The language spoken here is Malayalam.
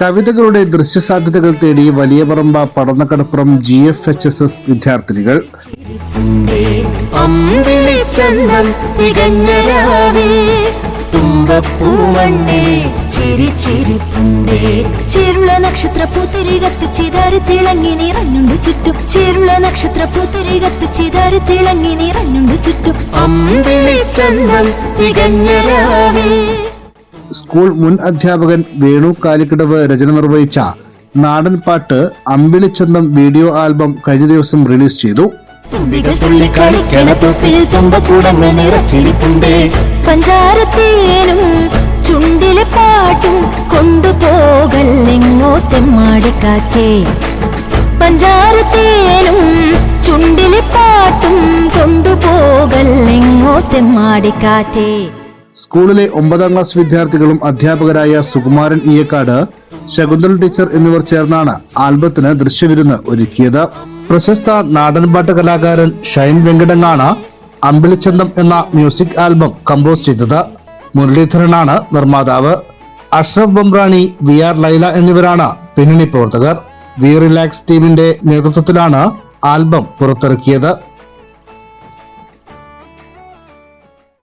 കവിതകളുടെ ദൃശ്യസാധ്യതകൾ തേടി Valiya Paramba Padannakadappuram G F H S S വിദ്യാർത്ഥിനികൾ. തികഞ്ഞ ചേരുള്ള നക്ഷത്ര പൂത്തിരി കത്തിച്ചിതാരി തിളങ്ങി നിറഞ്ഞുണ്ട് ചുറ്റും. ചേരുള്ള നക്ഷത്ര പൂത്തിരി കത്തിച്ചിതാരി തിളങ്ങി നിറഞ്ഞുണ്ട് ചുറ്റും. അമ്പിളിച്ചന്തം തികഞ്ഞ രാവിൽ സ്കൂൾ മുൻ അധ്യാപകൻ വേണു കാലിക്കടവ് രചന നിർവഹിച്ച നാടൻ പാട്ട് അമ്പിളിച്ചന്തം വീഡിയോ ആൽബം കഴിഞ്ഞ ദിവസം റിലീസ് ചെയ്തു. പഞ്ചാരത്തേനും ചുണ്ടിലെ പാട്ടും കൊണ്ടുപോകല്ലെങ്ങോ തെമ്മാടിക്കാറ്റേ. പഞ്ചാരത്തേനും ചുണ്ടിലെ പാട്ടും കൊണ്ടുപോകല്ലെങ്ങോ തെമ്മാടിക്കാറ്റേ. സ്കൂളിലെ ഒമ്പതാം ക്ലാസ് വിദ്യാർത്ഥികളും അധ്യാപകരായ സുകുമാരൻ ഇയക്കാട് ശകുന്തൽ ടീച്ചർ എന്നിവർ ചേർന്നാണ് ആൽബത്തിന് ദൃശ്യവിരുന്ന് ഒരുക്കിയത്. പ്രശസ്ത നാടൻപാട്ട് കലാകാരൻ ഷൈൻ വെങ്കടങ്ങാണ് അമ്പിളിച്ചന്തം എന്ന മ്യൂസിക് ആൽബം കമ്പോസ് ചെയ്തത്. മുരളീധരനാണ് നിർമ്മാതാവ്. അഷ്റഫ് ബംറാണി വി ആർ ലൈല എന്നിവരാണ് പിന്നണി പ്രവർത്തകർ. വി റിലാക്സ് ടീമിന്റെ നേതൃത്വത്തിലാണ് ആൽബം പുറത്തിറക്കിയത്.